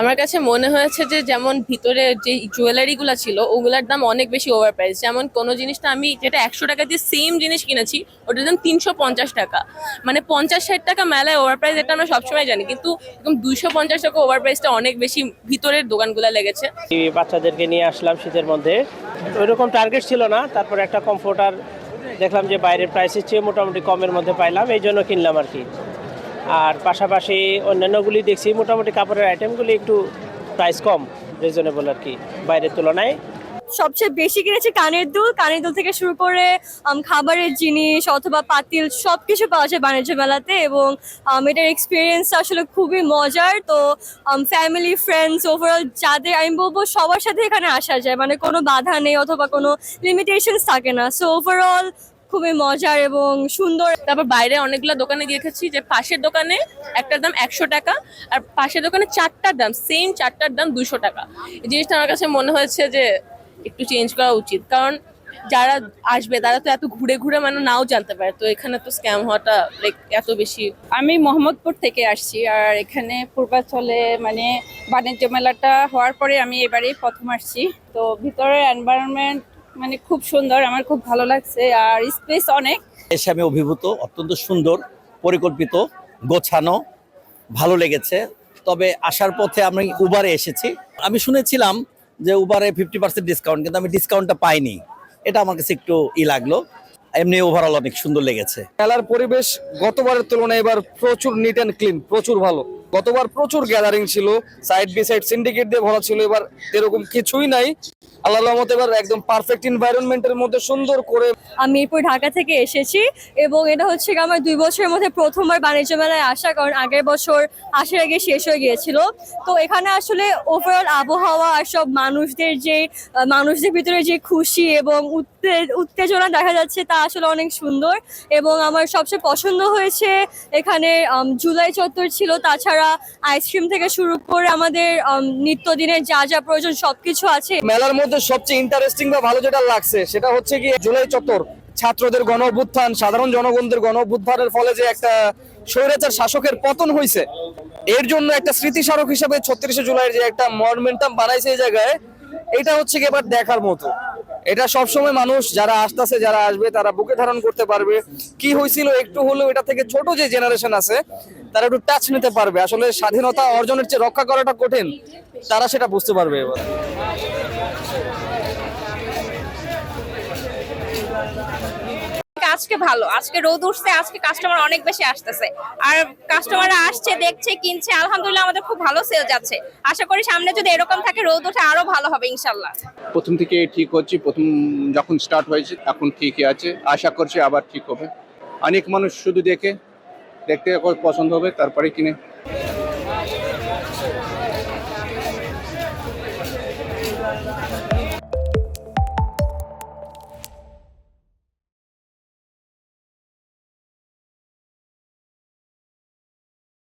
আমার কাছে মনে হয়েছে যে যেমন ভিতরে যে জুয়েলারিগুলো ছিল, ওগুলোর দাম অনেক বেশি ওভার প্রাইস যেমন কোনো জিনিসটা আমি যেটা একশো টাকা দিয়ে সেম জিনিস কিনেছি, ওটার দাম তিনশো পঞ্চাশ টাকা। মানে পঞ্চাশ ষাট টাকা মেলায় ওভার প্রাইস এটা আমরা সবসময় জানি, কিন্তু দুইশো পঞ্চাশ টাকা ওভার প্রাইসটা অনেক বেশি ভিতরের দোকানগুলো লেগেছে। বাচ্চাদেরকে নিয়ে আসলাম শীতের মধ্যে। ওইরকম টার্গেট ছিল না, তারপর একটা কমফোর্টার দেখলাম যে বাইরের প্রাইসের চেয়ে মোটামুটি কমের মধ্যে পাইলাম, এই জন্য কিনলাম আর কি। আর পাশাপাশি অন্যান্যগুলি দেখছি, মোটামুটি কাপড়ের আইটেমগুলি একটু প্রাইস কম রিজনেবল আর কি, বাইরের তুলনায়। সবচেয়ে বেশি কিনেছি কানের দুল। কানের দুল থেকে শুরু করে খাবারের জিনিস অথবা পাতিল সব কিছু পাওয়া যায় বাণিজ্য মেলাতে এবং এটার এক্সপিরিয়েন্স আসলে খুবই মজার। তো ফ্যামিলি ফ্রেন্ডস ওভারঅল যাদের, আমি বলব সবার সাথে এখানে আসা যায়। মানে কোনো বাধা নেই অথবা কোনো লিমিটেশনস থাকে না। সো ওভারঅল খুবই মজার এবং সুন্দর। তারপর বাইরে অনেকগুলো দোকানে দেখেছি যে পাশের দোকানে একটার দাম একশো টাকা আর পাশের দোকানে চারটার দাম সেম চারটার দাম দুশো টাকা। এই জিনিসটা আমার কাছে মনে হয়েছে যে একটু চেঞ্জ করা উচিত। কারণ যারা আসবে, তারা তো এত ঘুরে ঘুরে মানে নাও জানতে পারে। তো এখানে তো স্ক্যাম হওয়াটা লাইক এত বেশি। আমি মোহাম্মদপুর থেকে আসছি আর এখানে পূর্বাচলে মানে বাণিজ্য মেলাটা হওয়ার পরে আমি এবারেই প্রথম আসছি। তো ভিতরের এনভায়রনমেন্ট মানে খুব সুন্দর আমার খুব ভালো লাগছে। আর স্পেস অনেক। এসে আমি অভিভূত অত্যন্ত সুন্দর পরিকল্পিত গোছানো ভালো লেগেছে। তবে আসার পথে আমি উবারে এসেছি। আমি শুনেছিলাম যে উবারে ফিফটি পার্সেন্ট ডিসকাউন্ট কিন্তু আমি ডিসকাউন্টটা পাইনি। এটা আমার কাছে একটু ই লাগল। এমনি ওভারঅল অনেক সুন্দর লেগেছে। খেলার পরিবেশ গতবারের তুলনায় এবার প্রচুর নিট অ্যান্ড ক্লিন প্রচুর ভালো। গতবার প্রচুর গ্যাদারিং ছিল সাইড বি সাইড সিন্ডিকেট দিয়ে ভরা ছিল, এবার এরকম কিছুই নাই। আল্লাহ রহমতে এবার একদম পারফেক্ট এনভায়রনমেন্টের মধ্যে সুন্দর করে আমি মিরপুর ঢাকা থেকে এসেছি এবং এটা হচ্ছে আমার দুই বছরের মধ্যে প্রথমবার বাণিজ্য মেলায় আসা, কারণ আগের বছর আসার আগে শেষ হয়ে গিয়েছিল। তো এখানে আসলে ওভারঅল আবহাওয়া আর সব মানুষদের যে মানুষদের ভিতরে যে খুশি এবং উত্তে- উত্তেজনা দেখা যাচ্ছে তা আসলে অনেক সুন্দর। এবং আমার সবচেয়ে পছন্দ হয়েছে এখানে জুলাই চত্বর ছিল, তাছাড়া আইসক্রিম থেকে শুরু করে আমাদের উম, নিত্যদিনের যা যা প্রয়োজন সবকিছু আছে। মেলার মধ্যে সবচেয়ে ইন্টারেস্টিং বা ভালো যেটা লাগছে সেটা হচ্ছে কি জুলাই চত্বর। ছাত্রদের গণ অভ্যুত্থান সাধারণ জনগণদের গণ অভ্যুত্থানের ফলে যে একটা স্বৈরাচার শাসকের পতন হয়েছে এর জন্য একটা স্মৃতিস্মারক হিসাবে ছত্রিশে জুলাইয়ের যে একটা মনুমেন্টাম বানাইছে এই জায়গায় এটা হচ্ছে কি এবার দেখার মতো। এটা সবসময় মানুষ যারা আসতেছে যারা আসবে তারা বুকে ধারণ করতে পারবে। কি হয়েছিল একটু হলেও এটা থেকে ছোট যে জেনারেশন আছে তারা একটু টাচ নিতে পারবে। আসলে স্বাধীনতা অর্জনের চেয়ে রক্ষা করাটা কঠিন তারা সেটা বুঝতে পারবে এবার। আজকে ভালো আজকে রোদ উঠছে আজকে কাস্টমার অনেক বেশি আসতেছে। আর কাস্টমাররা আসছে দেখছে কিনছে আলহামদুলিল্লাহ আমাদের খুব ভালো সেল যাচ্ছে। আশা করি সামনে যদি এরকম থাকে রোদ উঠে আরও ভালো হবে ইনশাল্লাহ প্রথম থেকে ঠিক হচ্ছে প্রথম যখন স্টার্ট হয়েছে এখন ঠিকই আছে। আশা করছি আবার ঠিক হবে। অনেক মানুষ শুধু দেখে দেখতে পছন্দ হবে তারপরে কিনে।